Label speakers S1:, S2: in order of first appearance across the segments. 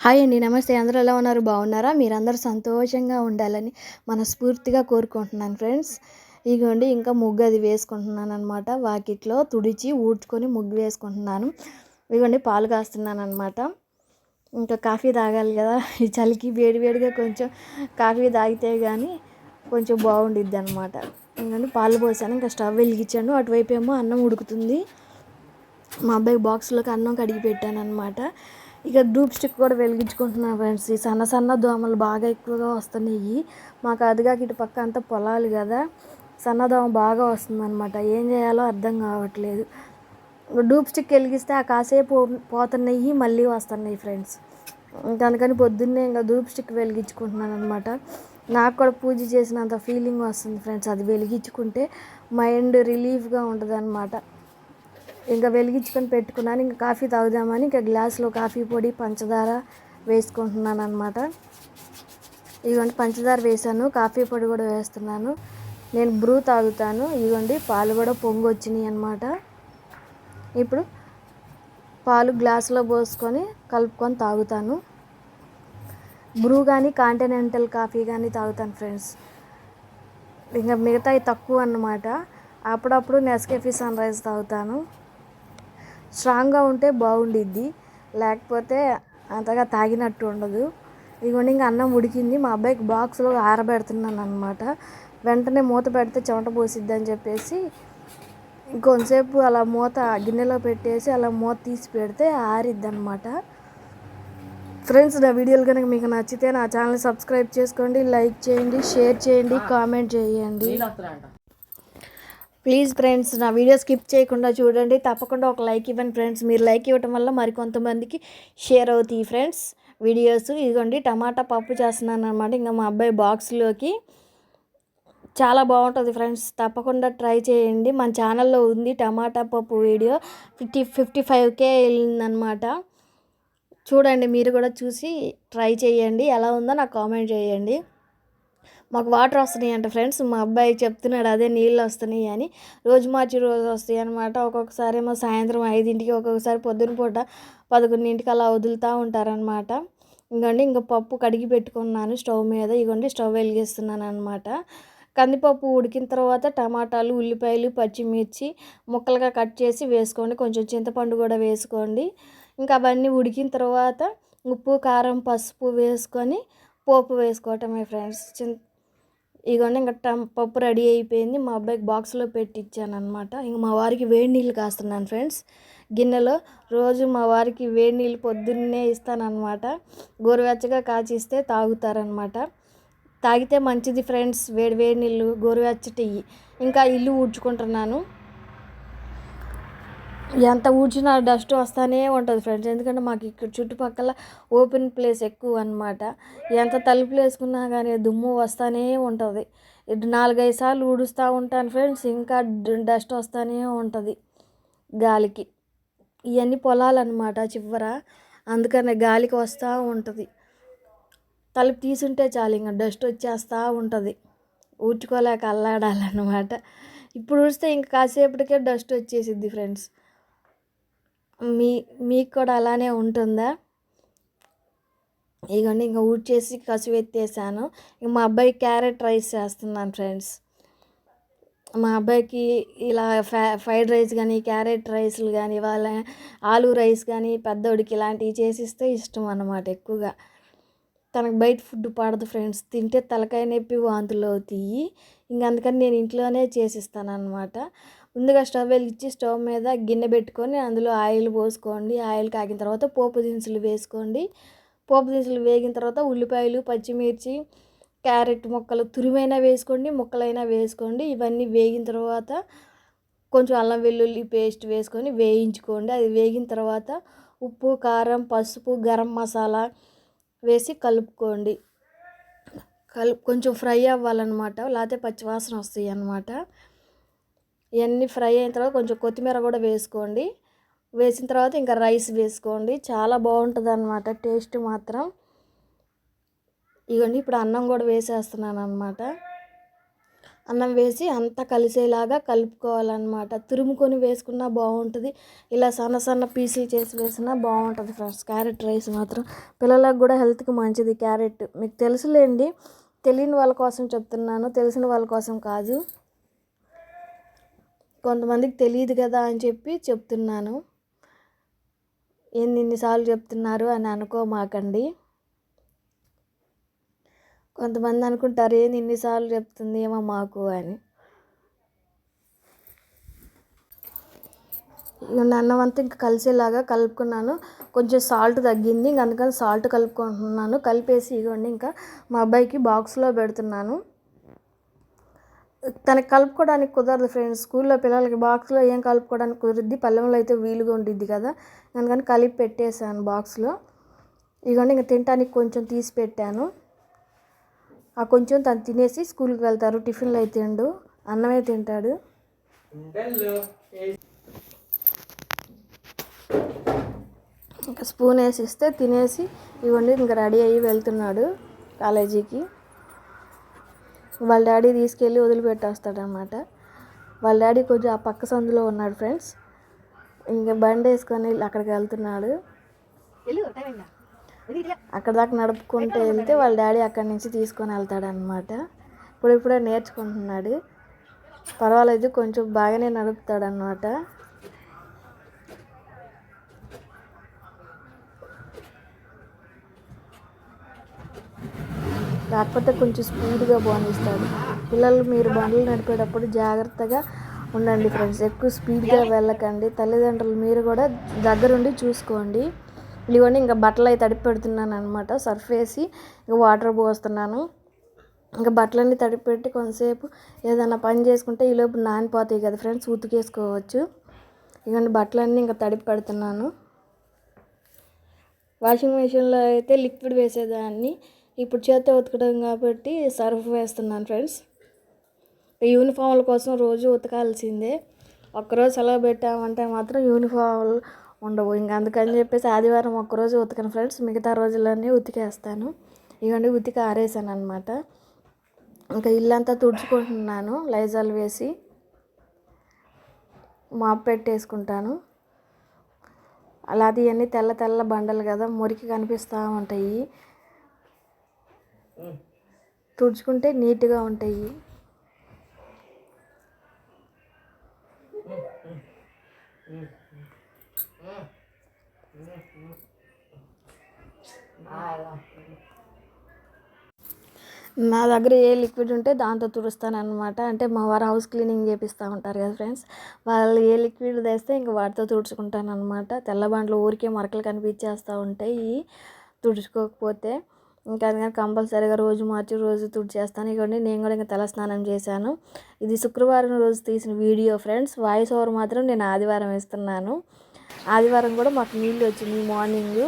S1: Hi అండి నమస్తే. అందరూ ఎలా ఉన్నారు? బాగున్నారా? మీరందరూ సంతోషంగా ఉండాలని మనస్ఫూర్తిగా కోరుకుంటున్నాను ఫ్రెండ్స్. ఇగోండి ఇంకా ముగ్గు అది వేసుకుంటున్నాను అనమాట వాకిట్లో తుడిచి ఊడ్చుకొని ముగ్గు వేసుకుంటున్నాను. ఇగోండి పాలు కాస్తున్నాను అనమాట ఇంకా కాఫీ తాగాలి కదా. ఈ చలికి వేడివేడిగా కొంచెం కాఫీ తాగితే కానీ కొంచెం బాగుండిద్ది అనమాట ఎందుకంటే పాలు పోసాను. ఇంకా స్టవ్ వెలిగించాను. అటువైపు ఏమో అన్నం ఉడుకుతుంది. మా అబ్బాయి బాక్స్లోకి అన్నం కడిగి పెట్టాను అనమాట ఇక ధూప్ స్టిక్ కూడా వెలిగించుకుంటున్నాను ఫ్రెండ్స్. ఈ సన్న సన్న దోమలు బాగా ఎక్కువగా వస్తున్నాయి. మాకు అదిగాకి ఇటు పక్క అంతా పొలాలు కదా. సన్నదోమ బాగా వస్తుంది అనమాట ఏం చేయాలో అర్థం కావట్లేదు. డూప్ స్టిక్ వెలిగిస్తే ఆ కాసేపు పోతున్నాయి మళ్ళీ వస్తున్నాయి ఫ్రెండ్స్. కనుకని అందుకని పొద్దున్నే ఇంకా ధూప్ స్టిక్ వెలిగించుకుంటున్నాను అనమాట నాకు కూడా పూజ చేసినంత ఫీలింగ్ వస్తుంది ఫ్రెండ్స్. అది వెలిగించుకుంటే మైండ్ రిలీఫ్గా ఉంటుంది అనమాట ఇంకా వెలిగించుకొని పెట్టుకున్నాను. ఇంకా కాఫీ తాగుదామని ఇంకా గ్లాస్లో కాఫీ పొడి పంచదార వేసుకుంటున్నాను అనమాట ఇదిగోండి పంచదార వేసాను కాఫీ పొడి కూడా వేస్తున్నాను. నేను బ్రూ తాగుతాను. ఇదిగోండి పాలు కూడా పొంగి వచ్చినాయి అనమాట ఇప్పుడు పాలు గ్లాసులో పోసుకొని కలుపుకొని తాగుతాను. బ్రూ కానీ కాంటినెంటల్ కాఫీ కానీ తాగుతాను ఫ్రెండ్స్. ఇంకా మిగతాయి తక్కువ అన్నమాట. అప్పుడప్పుడు నెస్కెఫీ సన్ రైజ్ తాగుతాను. స్ట్రాంగ్గా ఉంటే బాగుండిద్ది. లేకపోతే అంతగా తాగినట్టు ఉండదు. ఇదిగోండి ఇంకా అన్నం ఉడికింది. మా అబ్బాయికి బాక్స్లో ఆరబెడుతున్నాను అనమాట వెంటనే మూత పెడితే చెమట పోసిద్ది అని చెప్పేసి ఇంకొంతసేపు అలా మూత గిన్నెలో పెట్టేసి అలా మూత తీసి పెడితే ఆరిద్ది అనమాట ఫ్రెండ్స్ నా వీడియోలు కనుక మీకు నచ్చితే నా ఛానల్ సబ్స్క్రైబ్ చేసుకోండి లైక్ చేయండి షేర్ చేయండి కామెంట్ చేయండి. ప్లీజ్ ఫ్రెండ్స్ నా వీడియో స్కిప్ చేయకుండా చూడండి. తప్పకుండా ఒక లైక్ ఇవ్వండి ఫ్రెండ్స్ మీరు లైక్ ఇవ్వటం వల్ల మరికొంతమందికి షేర్ అవుతాయి ఫ్రెండ్స్ వీడియోస్ ఇదిగోండి టమాటా పప్పు చేస్తున్నాను అనమాట ఇంకా మా అబ్బాయి బాక్స్లోకి చాలా బాగుంటుంది ఫ్రెండ్స్ తప్పకుండా ట్రై చేయండి. మన ఛానల్లో ఉంది టమాటా పప్పు వీడియో ఫిఫ్టీ ఫిఫ్టీ ఫైవ్కే వెళ్ళిందనమాట చూడండి మీరు కూడా చూసి ట్రై చేయండి. ఎలా ఉందో నాకు కామెంట్ చేయండి. మాకు వాటర్ వస్తున్నాయి అంట ఫ్రెండ్స్. మా అబ్బాయి చెప్తున్నాడు అదే నీళ్ళు వస్తున్నాయి అని. రోజు మార్చి రోజు వస్తాయి అనమాట ఒక్కొక్కసారి ఏమో సాయంత్రం ఐదింటికి ఒక్కొక్కసారి పొద్దున పూట పదకొండింటికి అలా వదులుతూ ఉంటారనమాట ఇంకండి ఇంకా పప్పు కడిగి పెట్టుకున్నాను స్టవ్ మీద. ఇగోండి స్టవ్ వెలిగిస్తున్నాను అనమాట కందిపప్పు ఉడికిన తర్వాత టమాటాలు ఉల్లిపాయలు పచ్చిమిర్చి ముక్కలుగా కట్ చేసి వేసుకోండి. కొంచెం చింతపండు కూడా వేసుకోండి. ఇంకా అవన్నీ ఉడికిన తర్వాత ఉప్పు కారం పసుపు వేసుకొని పోపు వేసుకోవటమే ఫ్రెండ్స్. చింత ఇదిగోండి ఇంకా టం పప్పు రెడీ అయిపోయింది. మా అబ్బాయికి బాక్స్లో పెట్టి ఇచ్చాను అనమాట ఇంక మా వారికి వేడి నీళ్ళు కాస్తున్నాను ఫ్రెండ్స్. గిన్నెలో రోజు మా వారికి వేడి నీళ్ళు పొద్దున్నే ఇస్తానమాట గోరువెచ్చగా కాచిస్తే తాగుతారనమాట తాగితే మంచిది ఫ్రెండ్స్ వేడి వేడి నీళ్ళు గోరువెచ్చటి ఇంకా ఇల్లు ఊడ్చుకుంటున్నాను. ఎంత ఊడ్చినా డస్ట్ వస్తూనే ఉంటుంది ఫ్రెండ్స్ ఎందుకంటే మాకు ఇక్కడ చుట్టుపక్కల ఓపెన్ ప్లేస్ ఎక్కువ అనమాట ఎంత తలుపులు వేసుకున్నా కానీ దుమ్ము వస్తూనే ఉంటుంది. నాలుగైదు సార్లు ఊడుస్తూ ఉంటాను ఫ్రెండ్స్ ఇంకా డస్ట్ వస్తూనే ఉంటుంది గాలికి. ఇవన్నీ పొలాలన్నమాట చివర. అందుకనే గాలికి వస్తూ ఉంటుంది. తలుపు తీసుంటే చాలు ఇంకా డస్ట్ వచ్చేస్తూ ఉంటుంది. ఊడ్చుకోలేక అల్లాడాలన్నమాట. ఇప్పుడు ఊడిస్తే ఇంకా కాసేపటికే డస్ట్ వచ్చేసిద్ది ఫ్రెండ్స్ మీ మీకు కూడా అలానే ఉంటుందా? ఇగోండి ఇంకా ఊడ్చేసి కసువు ఎత్తేసాను. ఇంక మా అబ్బాయి క్యారెట్ రైస్ చేస్తున్నాను ఫ్రెండ్స్. మా అబ్బాయికి ఇలా ఫ్యా ఫ్రైడ్ రైస్ కానీ క్యారెట్ రైస్లు కానీ వాళ్ళ ఆలు రైస్ కానీ పెద్దోడికి ఇలాంటివి చేసిస్తే ఇష్టం అన్నమాట ఎక్కువగా. తనకు బయట ఫుడ్ పడదు ఫ్రెండ్స్. తింటే తలకాయ నొప్పి వాంతులు అవుతాయి. ఇంక అందుకని నేను ఇంట్లోనే చేసిస్తాను అనమాట ముందుగా స్టవ్ వెలిగించి స్టవ్ మీద గిన్నె పెట్టుకొని అందులో ఆయిల్ పోసుకోండి. ఆయిల్ కాగిన తర్వాత పోపు దినుసులు వేసుకోండి. పోపు దినుసులు వేగిన తర్వాత ఉల్లిపాయలు పచ్చిమిర్చి క్యారెట్ ముక్కలు తురిమైనా వేసుకోండి ముక్కలైనా వేసుకోండి. ఇవన్నీ వేగిన తర్వాత కొంచెం అల్లం వెల్లుల్లి పేస్ట్ వేసుకొని వేయించుకోండి. అది వేగిన తర్వాత ఉప్పు కారం పసుపు గరం మసాలా వేసి కలుపుకోండి. కలుపు కొంచెం ఫ్రై అవ్వాలన్నమాట. లేకపోతే పచ్చివాసన వస్తాయి అన్నమాట ఇవన్నీ ఫ్రై అయిన తర్వాత కొంచెం కొత్తిమీర కూడా వేసుకోండి. వేసిన తర్వాత ఇంకా రైస్ వేసుకోండి. చాలా బాగుంటుంది అనమాట టేస్ట్ మాత్రం. ఇవన్నీ ఇప్పుడు అన్నం కూడా వేసేస్తున్నాను అనమాట అన్నం వేసి అంతా కలిసేలాగా కలుపుకోవాలన్నమాట. తురుముకొని వేసుకున్నా బాగుంటుంది. ఇలా సన్న సన్న పీసులు చేసి వేసినా బాగుంటుంది ఫ్రెండ్స్. క్యారెట్ రైస్ మాత్రం పిల్లలకు కూడా హెల్త్కి మంచిది క్యారెట్. మీకు తెలుసులేండి తెలియని వాళ్ళ కోసం చెప్తున్నాను తెలిసిన వాళ్ళ కోసం కాదు. కొంతమందికి తెలియదు కదా అని చెప్పి చెప్తున్నాను. ఏంది ఇన్నిసార్లు చెప్తున్నారు అని అనుకోమాకండి. కొంతమంది అనుకుంటారు ఏంది ఇన్నిసార్లు చెప్తుంది ఏమో మాకు అని. ఇక అన్నం అంతా ఇంకా కలిసేలాగా కలుపుకున్నాను. కొంచెం సాల్ట్ తగ్గింది ఇంక అందుకని సాల్ట్ కలుపుకుంటున్నాను. కలిపేసి ఇగోండి ఇంకా మా అబ్బాయికి బాక్స్లో పెడుతున్నాను. తనకి కలుపుకోవడానికి కుదరదు ఫ్రెండ్స్ స్కూల్లో పిల్లలకి బాక్స్లో ఏం కలుపుకోవడానికి కుదురుద్ది. పల్లెంలో అయితే వీలుగా ఉండిద్ది కదా. అందుకని కలిపి పెట్టేశాను బాక్స్లో ఇదిగోండి ఇంకా తినడానికి కొంచెం తీసి పెట్టాను. ఆ కొంచెం తను తినేసి స్కూల్కి వెళ్తారు. టిఫిన్లు అయితే తిండు. అన్నమే తింటాడు. ఇంకా స్పూన్ వేసిస్తే తినేసి ఇవ్వండి ఇంకా రెడీ అయ్యి వెళ్తున్నాడు కాలేజీకి. వాళ్ళ డాడీ తీసుకెళ్ళి వదిలిపెట్టేస్తాడనమాట. వాళ్ళ డాడీ కొంచెం ఆ పక్క సందులో ఉన్నాడు ఫ్రెండ్స్. ఇంకా బండి వేసుకొని అక్కడికి వెళ్తున్నాడు. అక్కడ దాకా నడుపుకుంటూ వెళ్తే వాళ్ళ డాడీ అక్కడి నుంచి తీసుకొని వెళ్తాడనమాట. ఇప్పుడు ఇప్పుడే నేర్చుకుంటున్నాడు. పర్వాలేదు కొంచెం బాగానే నడుపుతాడనమాట. కాకపోతే కొంచెం స్పీడ్గా బానిస్తాడు పిల్లలు మీరు బండ్లు నడిపేటప్పుడు జాగ్రత్తగా ఉండండి ఫ్రెండ్స్. ఎక్కువ స్పీడ్గా వెళ్ళకండి. తల్లిదండ్రులు మీరు కూడా దగ్గరుండి చూసుకోండి. ఇవన్నీ ఇంకా బట్టలు అయితే తడిపి పెడుతున్నాను అనమాట సర్ఫ్ వేసి ఇంకా వాటర్ పోస్తున్నాను. ఇంకా బట్టలన్నీ తడిపి పెట్టి కొంతసేపు ఏదైనా పని చేసుకుంటే ఈలోపు నానిపోతాయి కదా ఫ్రెండ్స్ ఉతికేసుకోవచ్చు. ఇవన్నీ బట్టలన్నీ ఇంకా తడిపి పెడుతున్నాను. వాషింగ్ మిషన్లో అయితే లిక్విడ్ వేసేదాన్ని. ఇప్పుడు చేత్తో ఉతకడం కాబట్టి సర్ఫ్ వేస్తున్నాను ఫ్రెండ్స్. యూనిఫామ్ల కోసం రోజు ఉతకాల్సిందే. ఒక్కరోజు సెలవు పెట్టామంటే మాత్రం యూనిఫామ్లు ఉండవు. ఇంకా అందుకని చెప్పేసి ఆదివారం ఒక్కరోజు ఉతకను ఫ్రెండ్స్. మిగతా రోజులన్నీ ఉతికేస్తాను. ఇవన్నీ ఉతికి ఆరేసాను అనమాట ఇంకా ఇల్లంతా తుడుచుకుంటున్నాను. లైజాల్ వేసి మాప్ పెట్టేసుకుంటాను. అలాది అన్నీ తెల్ల తెల్ల బండలు కదా మురికి కనిపిస్తూ ఉంటాయి. తుడుచుకుంటే నీట్గా ఉంటాయి. నా దగ్గర ఏ లిక్విడ్ ఉంటే దాంతో తుడుస్తాను అనమాట అంటే మా వారు హౌస్ క్లీనింగ్ చేపిస్తూ ఉంటారు కదా ఫ్రెండ్స్. వాళ్ళు ఏ లిక్విడ్ తెస్తే ఇంక వాటితో తుడుచుకుంటాను అనమాట తెల్ల ఊరికే మరకలు కనిపించేస్తూ ఉంటాయి. తుడుచుకోకపోతే ఇంకా అందుకని కంపల్సరీగా రోజు మార్చి రోజు తుడిచేస్తాను. ఇవ్వండి నేను కూడా ఇంకా తలస్నానం చేశాను. ఇది శుక్రవారం రోజు తీసిన వీడియో ఫ్రెండ్స్. వాయిస్ ఓవర్ మాత్రం నేను ఆదివారం ఇస్తున్నాను ఆదివారం కూడా మాకు నీళ్ళు వచ్చింది మార్నింగ్.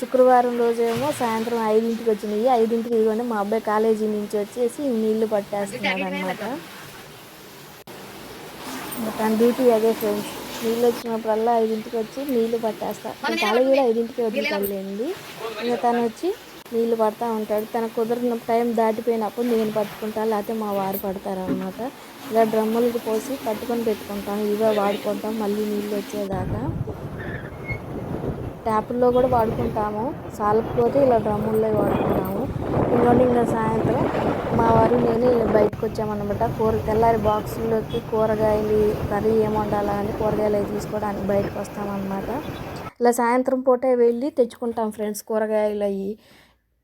S1: శుక్రవారం రోజేమో సాయంత్రం ఐదింటికి వచ్చినాయి. ఐదింటికి ఇదిగోండి మా అబ్బాయి కాలేజీ నుంచి వచ్చేసి నీళ్ళు పట్టేస్తున్నాడు అనమాట తన డ్యూటీ అదే ఫ్రెండ్స్. నీళ్ళు వచ్చినప్పుడల్లా ఐదింటికి వచ్చి నీళ్ళు పట్టేస్తా. కాలేజీ కూడా ఐదింటికి వదిలికెళ్ళింది ఇంకా తను వచ్చి నీళ్ళు పడతా ఉంటాడు. తన కుదిరిన టైం దాటిపోయినప్పుడు నేను పట్టుకుంటాను లేకపోతే మా వారు పడతారనమాట ఇలా డ్రమ్ములకి పోసి పట్టుకొని పెట్టుకుంటాను ఇవే వాడుకుంటాం. మళ్ళీ నీళ్ళు వచ్చేదాకా ట్యాపుల్లో కూడా వాడుకుంటాము. సాలకపోతే ఇలా డ్రమ్ముల్లో వాడుకుంటాము. ఇంకోటి ఇంకా సాయంత్రం మా వారు నేను బయటకు వచ్చామన్నమాట. కూర తెల్లారి బాక్సుల్లోకి కూరగాయలు కర్రీ ఏమి వండాలా అని కూరగాయలు అవి తీసుకోవడానికి బయటకు వస్తామన్నమాట. ఇలా సాయంత్రం పూటే వెళ్ళి తెచ్చుకుంటాం ఫ్రెండ్స్ కూరగాయలు అవి.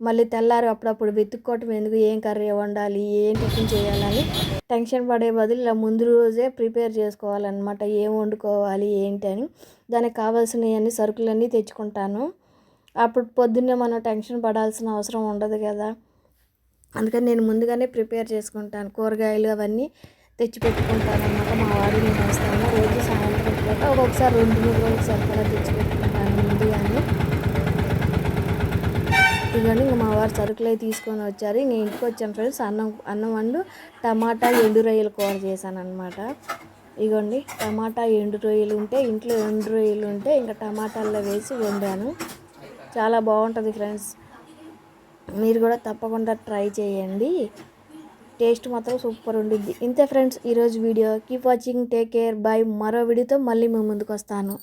S1: మళ్ళీ తెల్లారి అప్పుడప్పుడు వెతుక్కోవటం ఎందుకు? ఏం కర్రీ వండాలి? ఏం టిఫిన్ చేయాలని టెన్షన్ పడే బదులు ఇలా ముందు రోజే ప్రిపేర్ చేసుకోవాలన్నమాట. ఏం వండుకోవాలి? ఏంటి అని. దానికి కావాల్సినవన్నీ సరుకులన్నీ తెచ్చుకుంటాను. అప్పుడు పొద్దున్నే మనం టెన్షన్ పడాల్సిన అవసరం ఉండదు కదా. అందుకని నేను ముందుగానే ప్రిపేర్ చేసుకుంటాను. కూరగాయలు అవన్నీ తెచ్చి పెట్టుకుంటాను అనమాట మా వాడు నేను వస్తాను. రోజు సాయంత్రం పూట ఒక్కొక్కసారి రెండు మూడు రోజులు సరిపడా తెచ్చి పెట్టుకుంటాను ముందుగానే. ఇదిగోండి ఇంకా మా వారు సరుకులు అయితే తీసుకొని వచ్చారు. ఇంక ఇంటికి వచ్చాను ఫ్రెండ్స్. అన్నం అన్నం వండు టమాటా ఎండు రొయ్యలు కూర చేశాను అనమాట ఇగోండి టమాటా ఎండు రొయ్యలు ఉంటే ఇంట్లో ఎండు రొయ్యలు ఉంటే ఇంకా టమాటాల్లో వేసి వండాను. చాలా బాగుంటుంది ఫ్రెండ్స్. మీరు కూడా తప్పకుండా ట్రై చేయండి. టేస్ట్ మాత్రం సూపర్ ఉండిద్ది. ఇంతే ఫ్రెండ్స్ ఈరోజు video. Keep watching take care. Bye. మరో వీడియోతో మళ్ళీ మేము ముందుకు వస్తాను.